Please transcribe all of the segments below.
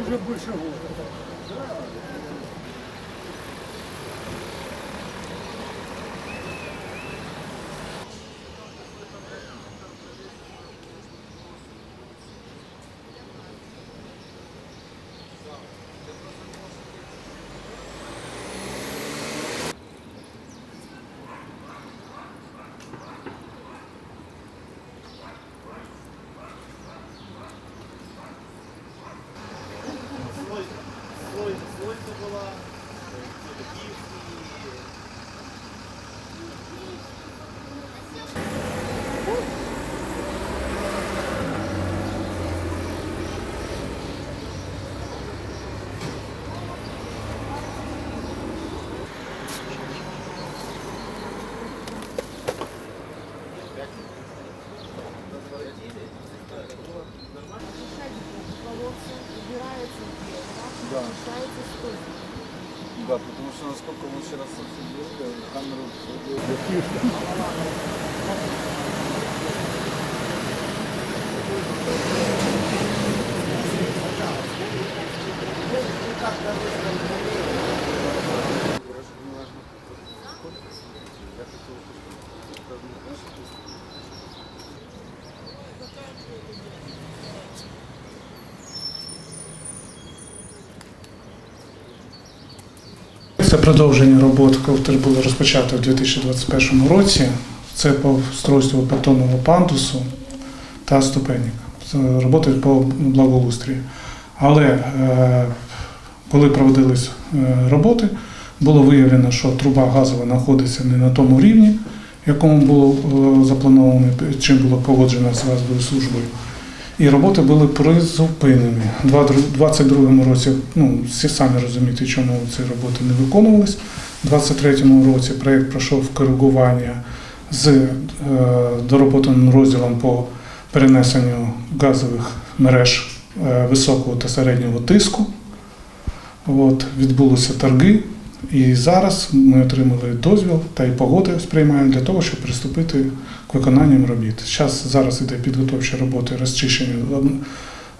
уже больше года. Ольга була, Київський. Да. Да, потому что насколько мы вчера обсудили, камеру Це продовження робот, які були розпочаті в 2021 році. Це по устройству бетонного пандусу та ступенек. Це роботи по благоустрію. Але е, коли проводились е, роботи, було виявлено, що труба газова знаходиться не на тому рівні, якому було е, заплановано, чим було погоджено з газовою службою. І роботи були призупинені. У 2022 році, ну, всі самі розумієте, чому ці роботи не виконувались. У 2023 році проєкт пройшов коригування з е, доработаним розділом по перенесенню газових мереж е, високого та середнього тиску. От, відбулися торги, і зараз ми отримали дозвіл та і погоди сприймаємо для того, щоб приступити к виконанням робіт. Зараз зараз іде підготовчі роботи, розчищення,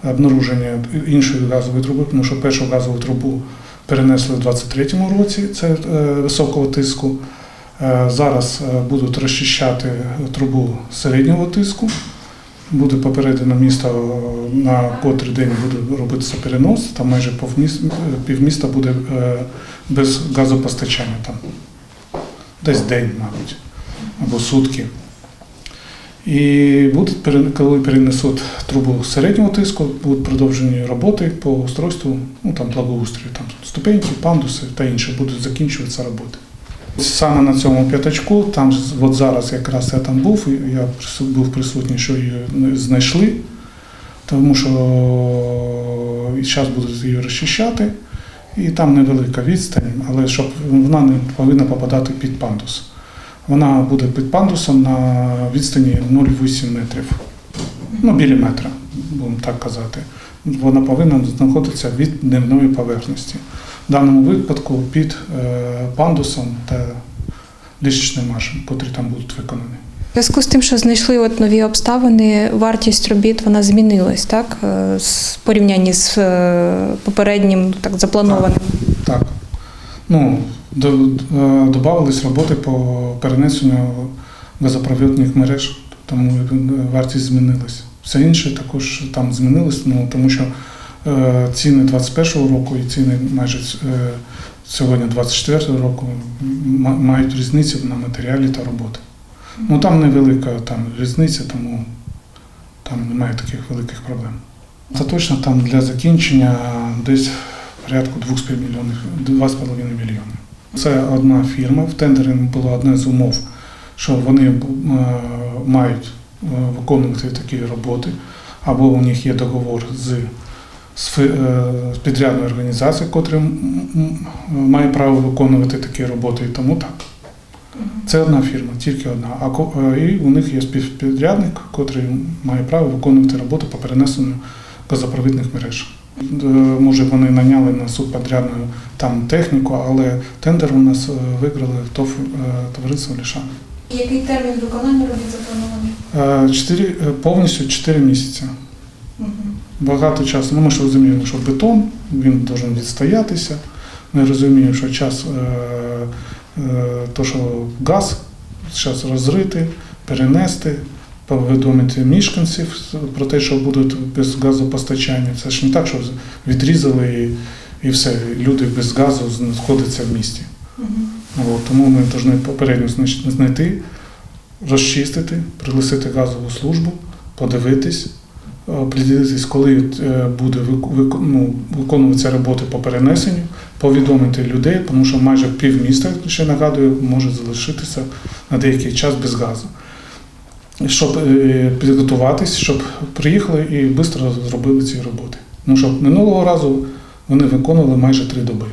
обнаруження іншої газової труби, тому що першу газову трубу перенесли в 2023 році, це е, високого тиску. Е, Зараз е, будуть розчищати трубу середнього тиску. Буде попередено місто, е, на котрий день буде робитися перенос, там майже півміста буде е, без газопостачання там. Десь день, мабуть, або сутки. І будуть, коли перенесуть трубу середнього тиску, будуть продовжені роботи по устройству, ну там благоустрою, там ступеньки, пандуси та інше будуть закінчуватися роботи. Саме на цьому п'ятачку, там от зараз якраз я там був, я був присутній, що її знайшли, тому що зараз будуть її розчищати, і там невелика відстань, але щоб вона не повинна попадати під пандус. Вона буде під пандусом на відстані 0,8 метрів. Ну, біля метра, будемо так казати. Вона повинна знаходитися від дневної поверхності. В даному випадку під е, пандусом та лісічним маршем, котрі там будуть виконані. В зв'язку з тим, що знайшли от нові обставини, вартість робіт вона змінилась, так? Е, З порівнянні з е, попереднім так запланованим. Так. Ну, до, е, додавались роботи по перенесенню газопровідних мереж, тому вартість змінилась. Все інше також там змінилось, ну, тому що ціни 21-го року і ціни майже е, сьогодні 24-го року мають різницю на матеріалі та роботи. Ну там невелика там, різниця, тому там немає таких великих проблем. Це точно там для закінчення десь порядку 2,5 мільйонів, 2,5 мільйони. Це одна фірма. В тендері було одне з умов, що вони е, мають е, виконувати такі роботи, або у них є договор з, з, е, з підрядною організацією, яка має право виконувати такі роботи, і тому так. Це одна фірма, тільки одна. А е, і у них є співпідрядник, який має право виконувати роботи по перенесенню газопровідних мереж. Е, Може, вони наняли на субподрядну там техніку, але тендер у нас виграли ТОВ товариство Лішан. Який термін виконання робіт запланований? Чотири, повністю 4 місяці. Багато часу. Ну, ми ж розуміємо, що бетон він повинен відстоятися. Ми розуміємо, що час, е, е, то, що газ зараз розрити, перенести, повідомити мешканців про те, що будуть без газопостачання. Це ж не так, що відрізали і, і все, люди без газу знаходяться в місті. От, тому ми повинні попередньо знайти, розчистити, пригласити газову службу, подивитись, определитись, коли е, буде ну, виконуватися роботи по перенесенню, повідомити людей, тому що майже пів міста, ще нагадую, може залишитися на деякий час без газу. Щоб е, підготуватись, щоб приїхали і швидко зробили ці роботи. Тому що минулого разу вони виконували майже три доби.